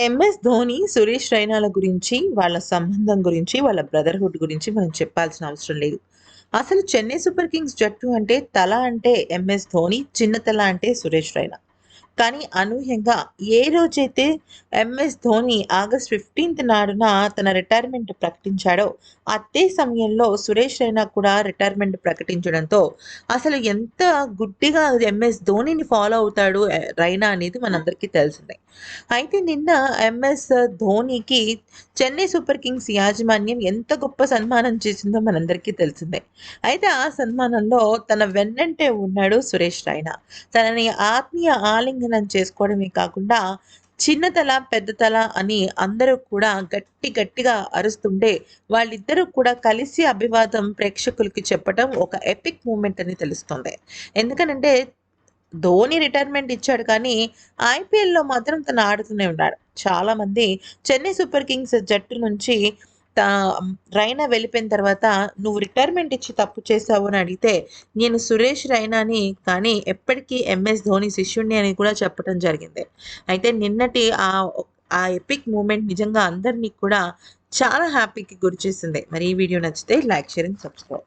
MS Dhoni, Suresh రైనాల గురించి, వాళ్ళ సంబంధం గురించి, వాళ్ళ బ్రదర్‌హుడ్ గురించి మనం చెప్పాల్సిన అవసరం లేదు. అసలు చెన్నై సూపర్ కింగ్స్ జట్టు అంటే తల అంటే ఎంఎస్ ధోని, చిన్న తల అంటే సురేష్ రైనా. కానీ అనూహ్యంగా ఏ రోజైతే ఎంఎస్ ధోని ఆగస్ట్ 15థ్ నాడున తన రిటైర్మెంట్ ప్రకటించాడో, అదే సమయంలో సురేష్ రైనా కూడా రిటైర్మెంట్ ప్రకటించడంతో అసలు ఎంత గుడ్డిగా ఎంఎస్ ధోనిని ఫాలో అవుతాడు రైనా అనేది మనందరికీ తెలిసిందే. అయితే నిన్న ఎంఎస్ ధోనికి చెన్నై సూపర్ కింగ్స్ యాజమాన్యం ఎంత గొప్ప సన్మానం చేసిందో మనందరికీ తెలిసిందే. అయితే ఆ సన్మానంలో తన వెన్నంటే ఉన్నాడు సురేష్ రైనా. తనని ఆత్మీయ ఆలింగ ఆలింగనం చేసుకోవడమే కాకుండా చిన్న తల, పెద్ద తల అని అందరూ కూడా గట్టి గట్టిగా అరుస్తుంటే వాళ్ళిద్దరూ కూడా కలిసి అభివాదం ప్రేక్షకులకి చెప్పడం ఒక ఎపిక్ మూమెంట్ అని తెలుస్తుంది. ఎందుకనంటే ధోని రిటైర్మెంట్ ఇచ్చాడు కానీ ఐపీఎల్‌లో మాత్రం తను ఆడుతూనే ఉన్నాడు. చాలామంది చెన్నై సూపర్ కింగ్స్ జట్టు నుంచి రైనా వెళ్ళిపోయిన తర్వాత "నువ్వు రిటైర్మెంట్ ఇచ్చి తప్పు చేశావు" అని అడిగితే, నేను సురేష్ రైనాని కానీ ఎప్పటికీ ఎంఎస్ ధోని శిష్యుడిని అని కూడా చెప్పటం జరిగింది. అయితే నిన్నటి ఆ ఆ ఎపిక్ మూమెంట్ నిజంగా అందరిని కూడా చాలా హ్యాపీకి గురిచేసింది. మరి ఈ వీడియో నచ్చితే లైక్, షేర్ అండ్ సబ్స్క్రైబ్.